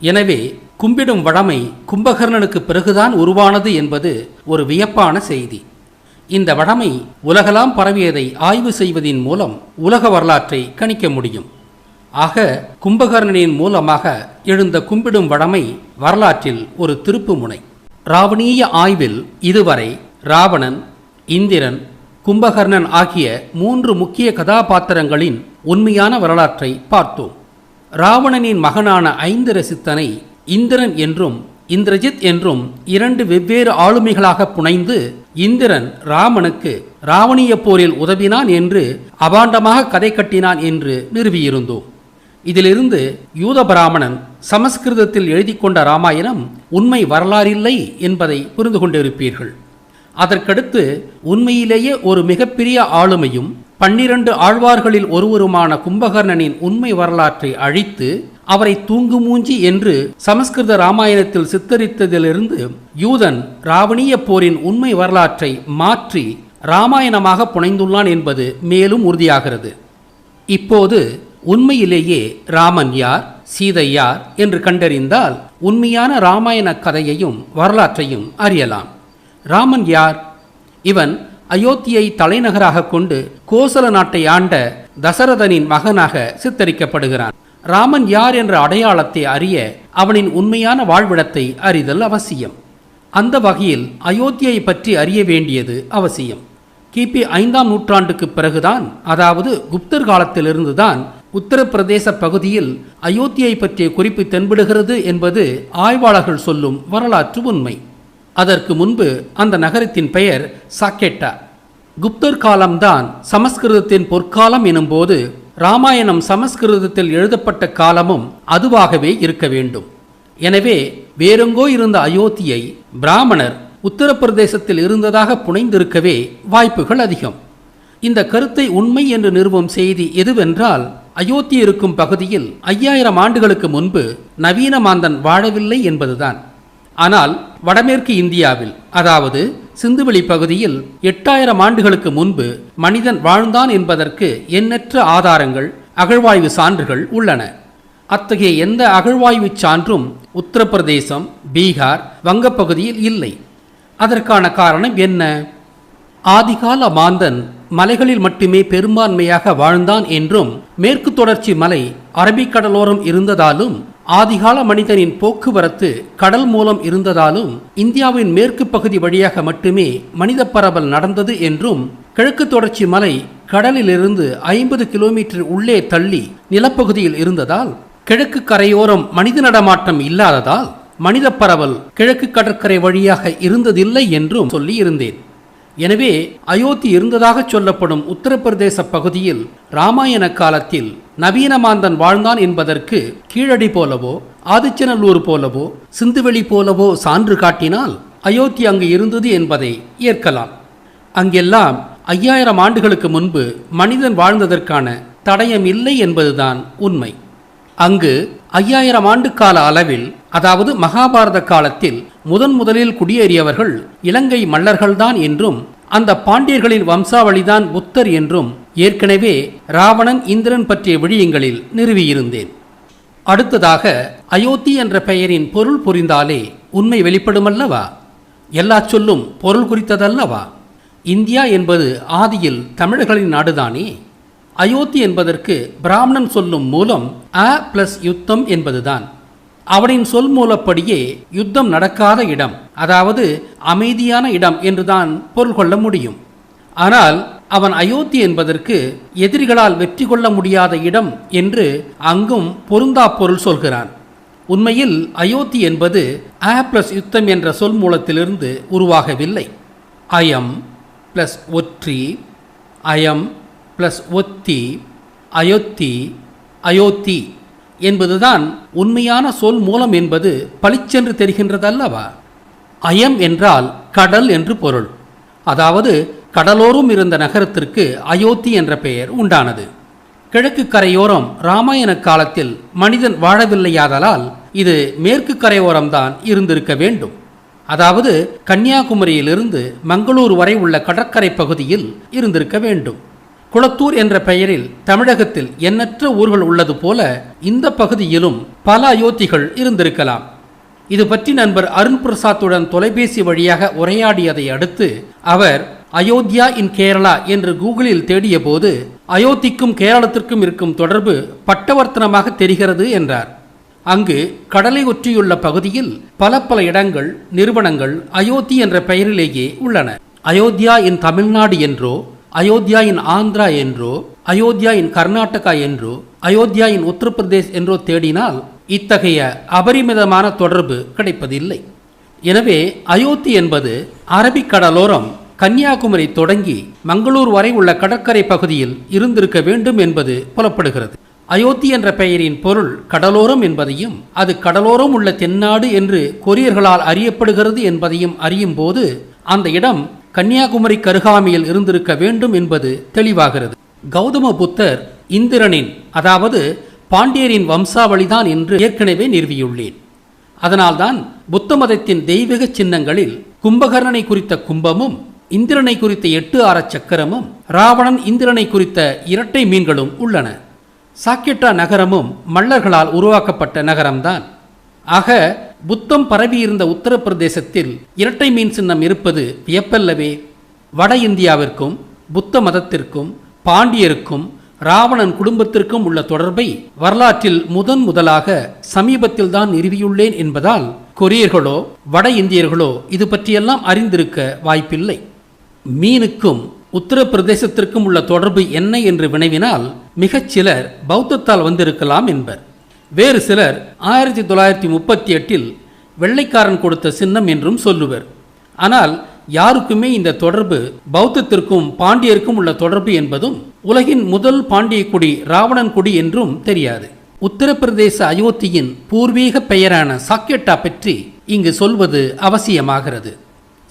எனவே கும்பிடும் வழமை கும்பகர்ணனுக்கு பிறகுதான் உருவானது என்பது ஒரு வியப்பான செய்தி. இந்த வழமை உலகலாம் பரவியதை ஆய்வு செய்வதின் மூலம் உலக வரலாற்றை கணிக்க முடியும். ஆக கும்பகர்ணனின் மூலமாக எழுந்த கும்பிடும் வழமை வரலாற்றில் ஒரு திருப்பு முனை. ராவணீய ஆய்வில் இதுவரை ராவணன் இந்திரன் கும்பகர்ணன் ஆகிய மூன்று முக்கிய கதாபாத்திரங்களின் உண்மையான வரலாற்றை பார்த்தோம். ராவணனின் மகனான ஐந்திரசித்தனை இந்திரன் என்றும் இந்திரஜித் என்றும் இரண்டு வெவ்வேறு ஆளுமைகளாக புனைந்து இந்திரன் ராமனுக்கு ராவணிய போரில் உதவினான் என்று அபாண்டமாக கதை கட்டினான் என்று நிறுவியிருந்தோம். இதிலிருந்து யூத பிராமணன் சமஸ்கிருதத்தில் எழுதி கொண்ட ராமாயணம் உண்மை வரலாறில்லை என்பதை புரிந்து கொண்டிருப்பீர்கள். அதற்கடுத்து உண்மையிலேயே ஒரு மிகப்பெரிய ஆளுமையும் பன்னிரண்டு ஆழ்வார்களில் ஒருவருமான கும்பகர்ணனின் உண்மை வரலாற்றை அழித்து அவரை தூங்கு மூஞ்சி என்று சமஸ்கிருத ராமாயணத்தில் சித்தரித்ததிலிருந்து யூதன் ராவணிய போரின் உண்மை வரலாற்றை மாற்றி ராமாயணமாக புனைந்துள்ளான் என்பது மேலும் உறுதியாகிறது. இப்போது உண்மையிலேயே ராமன் யார் சீதை யார் என்று கண்டறிந்தால் உண்மையான ராமாயண கதையையும் வரலாற்றையும் அறியலாம். ராமன் யார்? இவன் அயோத்தியை தலைநகராக கொண்டு கோசல நாட்டை ஆண்ட தசரதனின் மகனாக சித்தரிக்கப்படுகிறான். ராமன் யார் என்ற அடையாளத்தை அறிய அவனின் உண்மையான வாழ்விடத்தை அறிதல் அவசியம். அந்த வகையில் அயோத்தியை பற்றி அறிய வேண்டியது அவசியம். கிபி ஐந்தாம் நூற்றாண்டுக்கு பிறகுதான் அதாவது குப்தர் காலத்திலிருந்துதான் உத்தரப்பிரதேச பகுதியில் அயோத்தியை பற்றிய குறிப்பு தென்படுகிறது என்பது ஆய்வாளர்கள் சொல்லும் வரலாற்று உண்மை. அதற்கு முன்பு அந்த நகரத்தின் பெயர் சாக்கெட்டா. குப்தர் காலம்தான் சமஸ்கிருதத்தின் பொற்காலம் எனும்போது ராமாயணம் சமஸ்கிருதத்தில் எழுதப்பட்ட காலமும் அதுவாகவே இருக்க வேண்டும். எனவே வேறெங்கோ இருந்த அயோத்தியை பிராமணர் உத்தரப்பிரதேசத்தில் இருந்ததாக புனைந்திருக்கவே வாய்ப்புகள் அதிகம். இந்த கருத்தை உண்மை என்று நிறுவும் செய்தி எதுவென்றால் அயோத்தி இருக்கும் பகுதியில் ஐயாயிரம் ஆண்டுகளுக்கு முன்பு நவீன மாந்தன் வாழவில்லை என்பதுதான். ஆனால் வடமேற்கு இந்தியாவில் அதாவது சிந்துவெளி பகுதியில் எட்டாயிரம் ஆண்டுகளுக்கு முன்பு மனிதன் வாழ்ந்தான் என்பதற்கு எண்ணற்ற ஆதாரங்கள் அகழ்வாய்வு சான்றுகள் உள்ளன. அத்தகைய எந்த அகழ்வாய்வு சான்றும் உத்தரப்பிரதேசம் பீகார் வங்கப்பகுதியில் இல்லை. அதற்கான காரணம் என்ன? ஆதிகால மாந்தன் மலைகளில் மட்டுமே பெரும்பான்மையாக வாழ்ந்தான் என்றும் மேற்கு தொடர்ச்சி மலை அரபிக்கடலோரம் இருந்ததாலும் ஆதிகால மனிதனின் போக்குவரத்து கடல் மூலம் இருந்ததாலும் இந்தியாவின் மேற்கு பகுதி வழியாக மட்டுமே மனித பரவல் நடந்தது என்றும் கிழக்கு தொடர்ச்சி மலை கடலிலிருந்து ஐம்பது கிலோமீட்டர் உள்ளே தள்ளி நிலப்பகுதியில் இருந்ததால் கிழக்கு கரையோரம் மனித நடமாட்டம் இல்லாததால் மனித பரவல் கிழக்கு கடற்கரை வழியாக இருந்ததில்லை என்றும் சொல்லி இருந்தேன் எனவே அயோத்தி இருந்ததாக சொல்லப்படும் உத்தரப்பிரதேச பகுதியில் ராமாயண காலத்தில் நவீனமாந்தன் வாழ்ந்தான் என்பதற்கு கீழடி போலவோ ஆதிச்சநல்லூர் போலவோ சிந்துவெளி போலவோ சான்று காட்டினால் அயோத்தி அங்கு இருந்தது என்பதை ஏற்கலாம். அங்கெல்லாம் ஐயாயிரம் ஆண்டுகளுக்கு முன்பு மனிதன் வாழ்ந்ததற்கான தடயம் இல்லை என்பதுதான் உண்மை. அங்கு ஐயாயிரம் ஆண்டு கால அளவில் அதாவது மகாபாரத காலத்தில் முதன் முதலில் குடியேறியவர்கள் இலங்கை மல்லர்கள்தான் என்றும் அந்த பாண்டியர்களின் வம்சாவளிதான் புத்தர் என்றும் ஏற்கனவே ராவணன் இந்திரன் பற்றிய விழியங்களில் நிறுவியிருந்தேன். அடுத்ததாக அயோத்தி என்ற பெயரின் பொருள் புரிந்தாலே உண்மை வெளிப்படுமல்லவா? எல்லா சொல்லும் பொருள் குறித்ததல்லவா? இந்தியா என்பது ஆதியில் தமிழர்களின் நாடுதானே? அயோத்தி என்பதற்கு பிராமணன் சொல்லும் மூலம் அ பிளஸ் யுத்தம் என்பதுதான். அவனின் சொல் மூலப்படியே யுத்தம் நடக்காத இடம் அதாவது அமைதியான இடம் என்றுதான் பொருள் கொள்ள முடியும். ஆனால் அவன் அயோத்தி என்பதற்கு எதிரிகளால் வெற்றி கொள்ள முடியாத இடம் என்று அங்கும் பொருந்தா பொருள் சொல்கிறான். உண்மையில் அயோத்தி என்பது அ பிளஸ் யுத்தம் என்ற சொல் மூலத்திலிருந்து உருவாகவில்லை. அயம் பிளஸ் ஒற்றி அயம் பிளஸ் ஒத்தி அயோத்தி அயோத்தி. என்பதுதான் உண்மையான சொல் மூலம் என்பது பளிச்சென்று தெரிகின்றதல்லவா? அயம் என்றால் கடல் என்று பொருள். அதாவது கடலோரம் இருந்த நகரத்திற்கு அயோத்தி என்ற பெயர் உண்டானது. கிழக்கு கரையோரம் ராமாயண காலத்தில் மனிதன் வாழவில்லையாதலால் இது மேற்கு கரையோரம்தான் இருந்திருக்க வேண்டும். அதாவது கன்னியாகுமரியிலிருந்து மங்களூர் வரை உள்ள கடற்கரை பகுதியில் இருந்திருக்க வேண்டும். குளத்தூர் என்ற பெயரில் தமிழகத்தில் எண்ணற்ற ஊர்கள் உள்ளது போல இந்த பகுதியிலும் பல அயோத்திகள் இருந்திருக்கலாம். இது பற்றி நண்பர் அருண் பிரசாத்துடன் தொலைபேசி வழியாக உரையாடியதை அடுத்து அவர் அயோத்தியா இன் கேரளா என்று கூகுளில் தேடிய போது அயோத்திக்கும் கேரளத்திற்கும் இருக்கும் தொடர்பு பட்டவர்த்தனமாக தெரிகிறது என்றார். அங்கு கடலை ஒற்றியுள்ள பகுதியில் பல பல இடங்கள் நிறுவனங்கள் அயோத்தி என்ற பெயரிலேயே உள்ளன. அயோத்தியா இன் தமிழ்நாடு என்றோ அயோத்தியாயின் ஆந்திரா என்றோ அயோத்தியா இன் கர்நாடகா என்றோ அயோத்தியா இன் உத்தரப்பிரதேஷ் என்றோ தேடினால் இத்தகைய அபரிமிதமான தொடர்பு கிடைப்பதில்லை. எனவே அயோத்தி என்பது அரபிக் கடலோரம் கன்னியாகுமரி தொடங்கி மங்களூர் வரை உள்ள கடற்கரை பகுதியில் இருந்திருக்க வேண்டும் என்பது புலப்படுகிறது. அயோத்தி என்ற பெயரின் பொருள் கடலோரம் என்பதையும் அது கடலோரம் உள்ள தென்னாடு என்று கொரியர்களால் அறியப்படுகிறது என்பதையும் அறியும் போது அந்த இடம் கன்னியாகுமரி கருகாமையில் இருந்திருக்க வேண்டும் என்பது தெளிவாகிறது. கௌதம புத்தர் இந்திரனின் அதாவது பாண்டியரின் வம்சாவளிதான் என்று ஏற்கனவே நிறுவியுள்ளேன். அதனால்தான் புத்த மதத்தின் தெய்வீக சின்னங்களில் கும்பகர்ணனை குறித்த கும்பமும் இந்திரனை குறித்த எட்டு ஆற சக்கரமும் ராவணன் இந்திரனை குறித்த இரட்டை மீன்களும் உள்ளன. சாக்கெட்டா நகரமும் மல்லர்களால் உருவாக்கப்பட்ட நகரம்தான். ஆக புத்தம் பரவியிருந்த உத்தரப்பிரதேசத்தில் இரட்டை மீன் சின்னம் இருப்பது வியப்பல்லவே. வட இந்தியாவிற்கும் புத்த மதத்திற்கும் பாண்டியருக்கும் ராவணன் குடும்பத்திற்கும் உள்ள தொடர்பை வரலாற்றில் முதன் முதலாக சமீபத்தில் தான் நிறுவியுள்ளேன் என்பதால் கொரியர்களோ வட இந்தியர்களோ இது பற்றியெல்லாம் அறிந்திருக்க வாய்ப்பில்லை. மீனுக்கும் உத்தரப்பிரதேசத்திற்கும் உள்ள தொடர்பு என்ன என்று வினவினால் மிகச் சிலர் பௌத்தத்தால் வந்திருக்கலாம் என்பர். வேறு சிலர் ஆயிரத்தி தொள்ளாயிரத்தி முப்பத்தி எட்டில் வெள்ளைக்காரன் கொடுத்த சின்னம் என்றும் சொல்லுவர். ஆனால் யாருக்குமே இந்த தொடர்பு பௌத்தத்திற்கும் பாண்டியருக்கும் உள்ள தொடர்பு என்பதும் உலகின் முதல் பாண்டிய குடி ராவணன் குடி என்றும் தெரியாது. உத்தரப்பிரதேச அயோத்தியின் பூர்வீக பெயரான சாக்கெட்டா பற்றி இங்கு சொல்வது அவசியமாகிறது.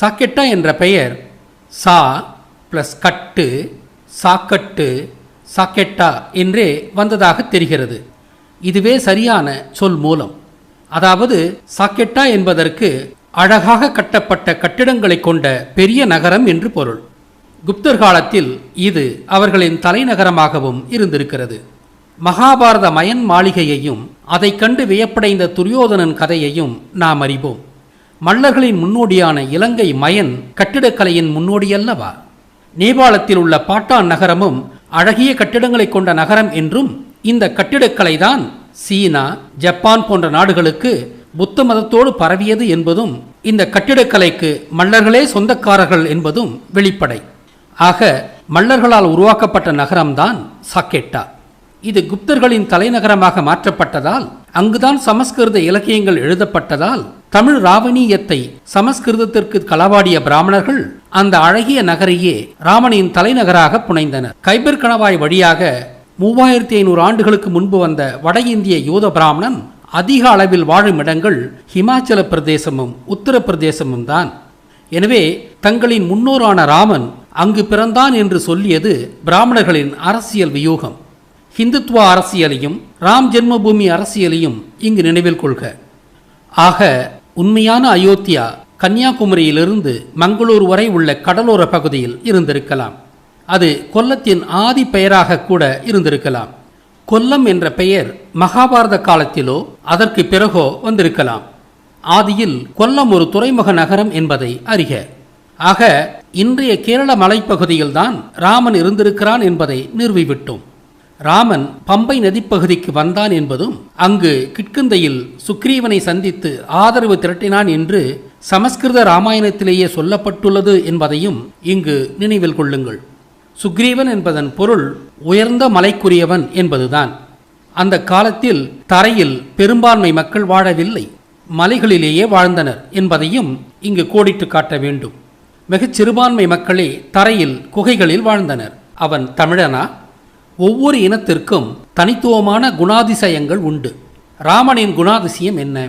சாக்கெட்டா என்ற பெயர் சா பிளஸ் கட்டு சாக்கட்டு சாக்கெட்டா என்றே வந்ததாக தெரிகிறது. இதுவே சரியான சொல் மூலம். அதாவது சாக்கெட்டா என்பதற்கு அழகாக கட்டப்பட்ட கட்டிடங்களை கொண்ட பெரிய நகரம் என்று பொருள். குப்தர் காலத்தில் இது அவர்களின் தலைநகரமாகவும் இருந்திருக்கிறது. மகாபாரத மயன் மாளிகையையும் அதைக் கண்டு வியப்படைந்த துரியோதனன் கதையையும் நாம் அறிவோம். மல்லர்களின் முன்னோடியான இலங்கை மயன் கட்டிடக்கலையின் முன்னோடியல்லவா? நேபாளத்தில் உள்ள பாட்டான் நகரமும் அழகிய கட்டிடங்களை கொண்ட நகரம் என்றும் இந்த கட்டிடக்கலை தான் சீனா ஜப்பான் போன்ற நாடுகளுக்கு புத்த மதத்தோடு பரவியது என்பதும் இந்த கட்டிடக்கலைக்கு மல்லர்களே சொந்தக்காரர்கள் என்பதும் வெளிப்படை. ஆக மல்லர்களால் உருவாக்கப்பட்ட நகரம்தான் சாக்கெட்டா. இது குப்தர்களின் தலைநகரமாக மாற்றப்பட்டதால் அங்குதான் சமஸ்கிருத இலக்கியங்கள் எழுதப்பட்டதால் தமிழ் ராவணீயத்தை சமஸ்கிருதத்திற்கு களவாடிய பிராமணர்கள் அந்த அழகிய நகரையே ராமனின் தலைநகராக புனைந்தனர். கைபர் கணவாய் வழியாக மூவாயிரத்தி ஐநூறு ஆண்டுகளுக்கு முன்பு வந்த வட இந்திய யூத பிராமணன் அதிக அளவில் வாழும் இடங்கள் ஹிமாச்சல பிரதேசமும் உத்தரப்பிரதேசமும் தான். எனவே தங்களின் முன்னோரான ராமன் அங்கு பிறந்தான் என்று சொல்லியது பிராமணர்களின் அரசியல் வியூகம். ஹிந்துத்துவ அரசியலையும் ராம் ஜென்மபூமி அரசியலையும் இங்கு நினைவில் கொள்க. ஆக உண்மையான அயோத்தியா கன்னியாகுமரியிலிருந்து மங்களூர் வரை உள்ள கடலோர பகுதியில் இருந்திருக்கலாம். அது கொல்லத்தின் ஆதி பெயராக கூட இருந்திருக்கலாம். கொல்லம் என்ற பெயர் மகாபாரத காலத்திலோ அதற்கு பிறகோ வந்திருக்கலாம். ஆதியில் கொல்லம் ஒரு துறைமுக நகரம் என்பதை அறிக. ஆக இன்றைய கேரள மலைப்பகுதியில்தான் ராமன் இருந்திருக்கிறான் என்பதை நிறுவிவிட்டோம். ராமன் பம்பை நதிப்பகுதிக்கு வந்தான் என்பதும் அங்கு கிட்குந்தையில் சுக்ரீவனை சந்தித்து ஆதரவு திரட்டினான் என்று சமஸ்கிருத ராமாயணத்திலேயே சொல்லப்பட்டுள்ளது என்பதையும் இங்கு நினைவில் கொள்ளுங்கள். சுக்ரீவன் என்பதன் பொருள் உயர்ந்த மலைக்குரியவன் என்பதுதான். அந்த காலத்தில் தரையில் பெரும்பான்மை மக்கள் வாழவில்லை. மலைகளிலேயே வாழ்ந்தனர் என்பதையும் இங்கு கோடிட்டு காட்ட வேண்டும். மிகச் சிறுபான்மை மக்களே தரையில் குகைகளில் வாழ்ந்தனர். அவன் தமிழனா? ஒவ்வொரு இனத்திற்கும் தனித்துவமான குணாதிசயங்கள் உண்டு. ராமனின் குணாதிசயம் என்ன?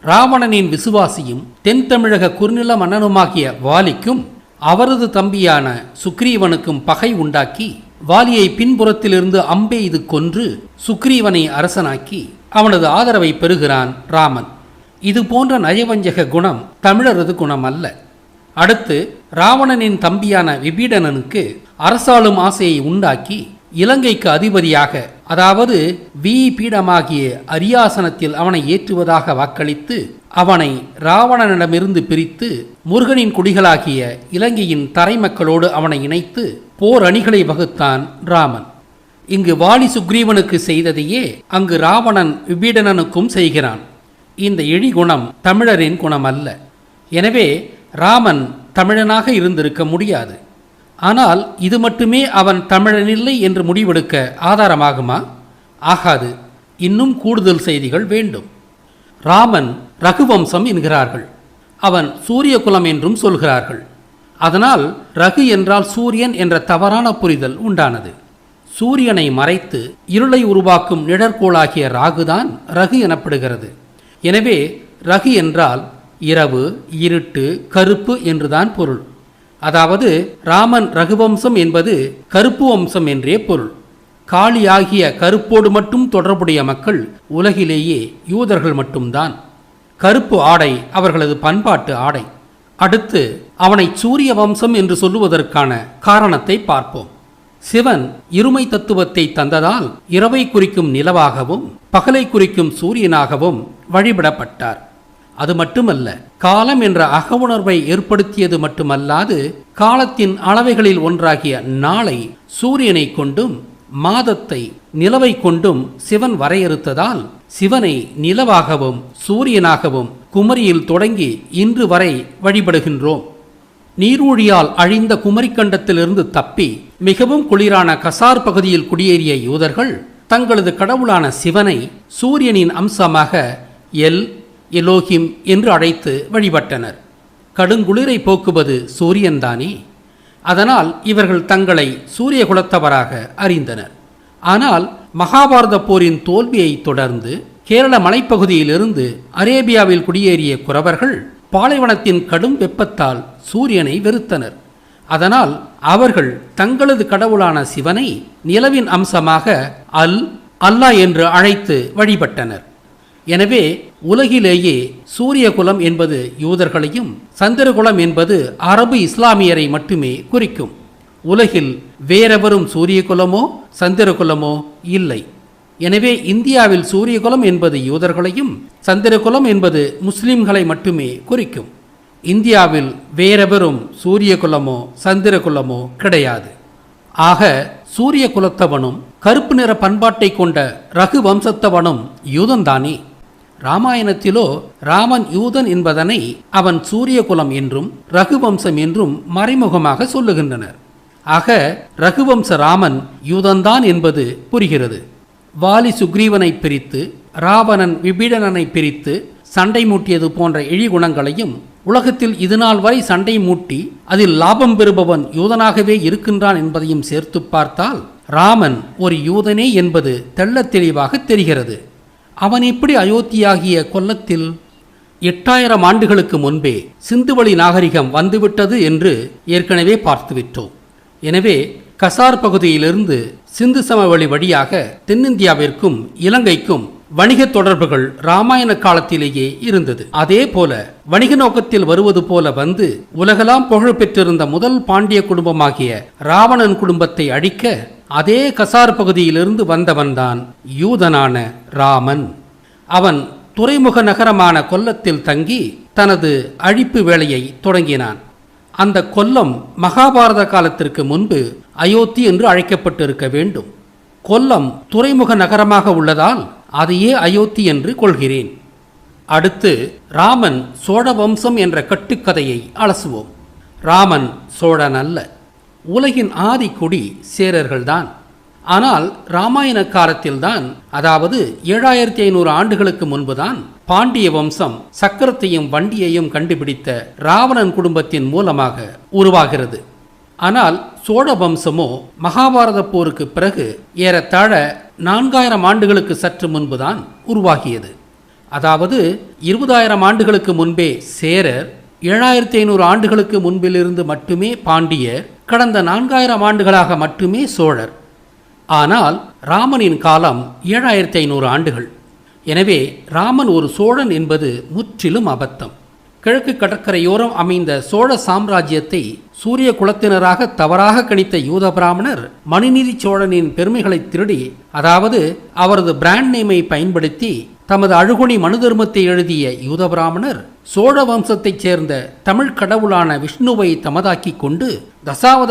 ராவணனின் விசுவாசியும் தென் தமிழக குறுநில மன்னனுமாகிய வாலிக்கும் அவரது தம்பியான சுக்ரீவனுக்கும் பகை உண்டாக்கி வாலியை பின்புறத்திலிருந்து அம்பெய்து கொன்று சுக்ரீவனை அரசனாக்கி அவனது ஆதரவை பெறுகிறான் ராமன். இது போன்ற நயவஞ்சக குணம் தமிழரது குணம் அல்ல அடுத்து ராவணனின் தம்பியான விபீடனனுக்கு அரசாளும் ஆசையை உண்டாக்கி இலங்கைக்கு அதிபதியாக அதாவது வீ பீடமாகிய அரியாசனத்தில் அவனை ஏற்றுவதாக வாக்களித்து அவனை ராவணனிடமிருந்து பிரித்து முருகனின் குடிகளாகிய இலங்கையின் தரைமக்களோடு அவனை இணைத்து போர் அணிகளை வகுத்தான் ராமன். இங்கு வாலி சுக்ரீவனுக்கு செய்ததையே அங்கு ராவணன் விபீடனனுக்கும் செய்கிறான். இந்த இழிகுணம் தமிழரின் குணம் அல்ல எனவே ராமன் தமிழனாக இருந்திருக்க முடியாது. ஆனால் இது மட்டுமே அவன் தமிழனில்லை என்று முடிவெடுக்க ஆதாரமாகுமா? ஆகாது. இன்னும் கூடுதல் செய்திகள் வேண்டும். ராமன் ரகுவம்சம் என்கிறார்கள். அவன் சூரியகுலம் என்றும் சொல்கிறார்கள். அதனால் ரகு என்றால் சூரியன் என்ற தவறான புரிதல் உண்டானது. சூரியனை மறைத்து இருளை உருவாக்கும் நிழற்கோளாகிய ராகுதான் ரகு எனப்படுகிறது. எனவே ரகு என்றால் இரவு இருட்டு கருப்பு என்றுதான் பொருள். அதாவது ராமன் ரகுவம்சம் என்பது கருப்பு வம்சம் என்றே பொருள். காளி ஆகிய கருப்போடு மட்டும் தொடர்புடைய மக்கள் உலகிலேயே யூதர்கள் மட்டும்தான். கருப்பு ஆடை அவர்களது பண்பாட்டு ஆடை. அடுத்து அவனை சூரிய வம்சம் என்று சொல்லுவதற்கான காரணத்தை பார்ப்போம். சிவன் இருமை தத்துவத்தை தந்ததால் இரவை குறிக்கும் நிலவாகவும் பகலை குறிக்கும் சூரியனாகவும் வழிபடப்பட்டார். அது மட்டுமல்ல காலம் என்ற அகவுணர்வை ஏற்படுத்தியது மட்டுமல்லாது காலத்தின் அளவைகளில் ஒன்றாகிய நாளை சூரியனை கொண்டும் மாதத்தை நிலவை கொண்டும் சிவன் வரையறுத்ததால் சிவனை நிலவாகவும் சூரியனாகவும் குமரியில் தொடங்கி இன்று வரை வழிபடுகின்றோம். நீரூழியால் அழிந்த குமரிக்கண்டத்திலிருந்து தப்பி மிகவும் குளிரான கசார் பகுதியில் குடியேறிய யூதர்கள் தங்களது கடவுளான சிவனை சூரியனின் அம்சமாக எல் எலோஹிம் என்று அழைத்து வழிபட்டனர். கடுங்குளிரை போக்குவது சூரியன்தானே? அதனால் இவர்கள் தங்களை சூரிய குலத்தவராக அறிந்தனர். ஆனால் மகாபாரத போரின் தோல்வியை தொடர்ந்து கேரள மலைப்பகுதியிலிருந்து அரேபியாவில் குடியேறிய குறவர்கள் பாலைவனத்தின் கடும் வெப்பத்தால் சூரியனை வெறுத்தனர். அதனால் அவர்கள் தங்களது கடவுளான சிவனை நிலவின் அம்சமாக அல் அல்லாஹ் என்று அழைத்து வழிபட்டனர். எனவே உலகிலேயே சூரியகுலம் என்பது யூதர்களையும் சந்திரகுலம் என்பது அரபு இஸ்லாமியரை மட்டுமே குறிக்கும். உலகில் வேறெவரும் சூரியகுலமோ சந்திரகுலமோ இல்லை. எனவே இந்தியாவில் சூரியகுலம் என்பது யூதர்களையும் சந்திரகுலம் என்பது முஸ்லிம்களை மட்டுமே குறிக்கும். இந்தியாவில் வேறெவரும் சூரியகுலமோ சந்திரகுலமோ கிடையாது. ஆக சூரிய குலத்தவனும் கருப்பு நிற பண்பாட்டை கொண்ட ரகு வம்சத்தவனும் யூதன்தானே. ராமாயணத்திலோ ராமன் யூதன் என்பதனை அவன் சூரியகுலம் என்றும் ரகுவம்சம் என்றும் மறைமுகமாக சொல்லுகின்றனர். ஆக ரகுவம்ச ராமன் யூதன்தான் என்பது புரிகிறது. வாலி சுக்ரீவனை பிரித்து ராவணன் விபீடனனை பிரித்து சண்டை மூட்டியது போன்ற இழிகுணங்களையும் உலகத்தில் இதுநாள் வரை சண்டை மூட்டி அதில் லாபம் பெறுபவன் யூதனாகவே இருக்கின்றான் என்பதையும் சேர்த்து பார்த்தால் ராமன் ஒரு யூதனே என்பது தெள்ளத் தெளிவாக தெரிகிறது. அவன் எப்படி அயோத்தியாகிய கொல்லத்தில் எட்டாயிரம் ஆண்டுகளுக்கு முன்பே சிந்துவழி நாகரிகம் வந்துவிட்டது என்று ஏற்கனவே பார்த்துவிட்டோம். எனவே கசார் பகுதியிலிருந்து சிந்து சமவெளி வழியாக தென்னிந்தியாவிற்கும் இலங்கைக்கும் வணிக தொடர்புகள் ராமாயண காலத்திலேயே இருந்தது. அதே போல வணிக நோக்கத்தில் வருவது போல வந்து உலகெல்லாம் புகழ் பெற்றிருந்த முதல் பாண்டிய குடும்பமாகிய ராவணன் குடும்பத்தை அழிக்க அதே கசார் பகுதியிலிருந்து வந்தவன்தான் யூதனான ராமன். அவன் துறைமுக நகரமான கொல்லத்தில் தங்கி தனது அழிப்பு வேலையை தொடங்கினான். அந்த கொல்லம் மகாபாரத காலத்திற்கு முன்பு அயோத்தி என்று அழைக்கப்பட்டிருக்க வேண்டும். கொல்லம் துறைமுக நகரமாக உள்ளதால் அதையே அயோத்தி என்று கொள்கிறேன். அடுத்து ராமன் சோழ வம்சம் என்ற கட்டுக்கதையை அலசுவோம். ராமன் சோழன் அல்ல உலகின் ஆதிக்குடி சேரர்கள்தான். ஆனால் ராமாயண காலத்தில்தான் அதாவது ஏழாயிரத்தி ஐநூறு ஆண்டுகளுக்கு முன்புதான் பாண்டிய வம்சம் சக்கரத்தையும் வண்டியையும் கண்டுபிடித்த ராவணன் குடும்பத்தின் மூலமாக உருவாகிறது. ஆனால் சோழ வம்சமோ மகாபாரத போருக்கு பிறகு ஏறத்தாழ நான்காயிரம் ஆண்டுகளுக்கு சற்று முன்புதான் உருவாகியது. அதாவது இருபதாயிரம் ஆண்டுகளுக்கு முன்பே சேரர் ஏழாயிரத்தி ஐநூறு ஆண்டுகளுக்கு முன்பிலிருந்து மட்டுமே பாண்டியர் கடந்த நான்காயிரம் ஆண்டுகளாக மட்டுமே சோழர். ஆனால் ராமனின் காலம் ஏழாயிரத்தி ஐநூறு ஆண்டுகள். எனவே ராமன் ஒரு சோழன் என்பது முற்றிலும் அபத்தம். கிழக்கு கடற்கரையோரம் அமைந்த சோழ சாம்ராஜ்யத்தை சூரிய குலத்தினராக தவறாக கணித்த யூத பிராமணர் மணிநீதி சோழனின் பெருமைகளை திருடி அதாவது அவரது பிராண்ட் நேமை பயன்படுத்தி தமது அழுகுணி மனு தர்மத்தை எழுதிய யூத பிராமணர் சோழ வம்சத்தைச் சேர்ந்த தமிழ் கடவுளான விஷ்ணுவை தமதாக்கிக் கொண்டு தசாவத